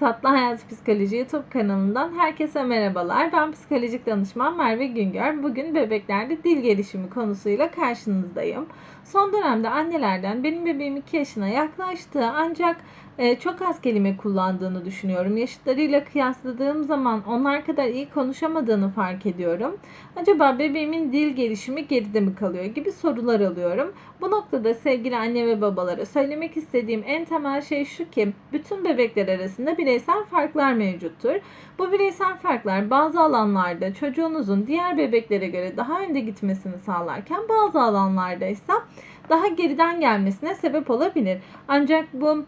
Tatlı Hayat Psikoloji YouTube kanalından herkese merhabalar. Ben psikolojik danışman Merve Güngör. Bugün bebeklerde dil gelişimi konusuyla karşınızdayım. Son dönemde annelerden benim bebeğim 2 yaşına yaklaştı ancak e, çok az kelime kullandığını düşünüyorum. Yaşıtlarıyla kıyasladığım zaman onlar kadar iyi konuşamadığını fark ediyorum. Acaba bebeğimin dil gelişimi geride mi kalıyor gibi sorular alıyorum. Bu noktada sevgili anne ve babalara söylemek istediğim en temel şey şu ki bütün bebekler arasında bireysel farklar mevcuttur. Bu bireysel farklar bazı alanlarda çocuğunuzun diğer bebeklere göre daha önde gitmesini sağlarken bazı alanlarda ise daha geriden gelmesine sebep olabilir. Ancak bu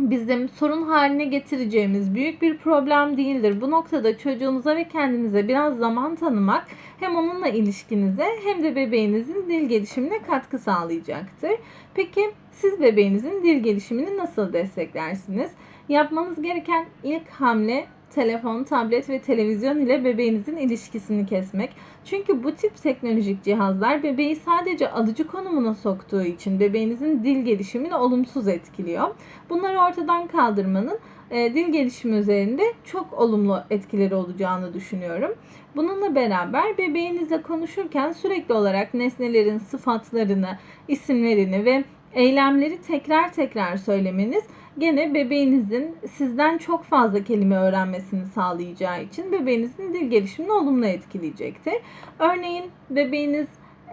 bizim sorun haline getireceğimiz büyük bir problem değildir. Bu noktada çocuğunuza ve kendinize biraz zaman tanımak hem onunla ilişkinize hem de bebeğinizin dil gelişimine katkı sağlayacaktır. Peki siz bebeğinizin dil gelişimini nasıl desteklersiniz? Yapmanız gereken ilk hamle telefon, tablet ve televizyon ile bebeğinizin ilişkisini kesmek. Çünkü bu tip teknolojik cihazlar bebeği sadece alıcı konumuna soktuğu için bebeğinizin dil gelişimini olumsuz etkiliyor. Bunları ortadan kaldırmanın e, dil gelişimi üzerinde çok olumlu etkileri olacağını düşünüyorum. Bununla beraber bebeğinizle konuşurken sürekli olarak nesnelerin sıfatlarını, isimlerini ve eylemleri tekrar tekrar söylemeniz gene bebeğinizin sizden çok fazla kelime öğrenmesini sağlayacağı için bebeğinizin dil gelişimini olumlu etkileyecektir. Örneğin bebeğiniz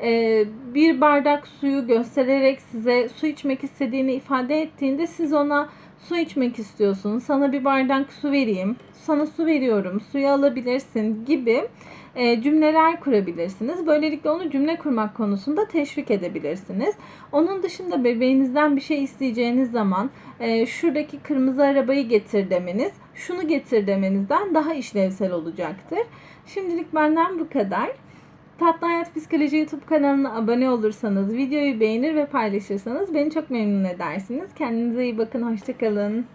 e, bir bardak suyu göstererek size su içmek istediğini ifade ettiğinde siz ona su içmek istiyorsun, sana bir bardak su vereyim, sana su veriyorum, suyu alabilirsin gibi e, cümleler kurabilirsiniz. Böylelikle onu cümle kurmak konusunda teşvik edebilirsiniz. Onun dışında bebeğinizden bir şey isteyeceğiniz zaman e, şuradaki kırmızı arabayı getir demeniz, şunu getir demenizden daha işlevsel olacaktır. Şimdilik benden bu kadar. Tatlı Hayat Psikoloji YouTube kanalına abone olursanız, videoyu beğenir ve paylaşırsanız beni çok memnun edersiniz. Kendinize iyi bakın, hoşçakalın.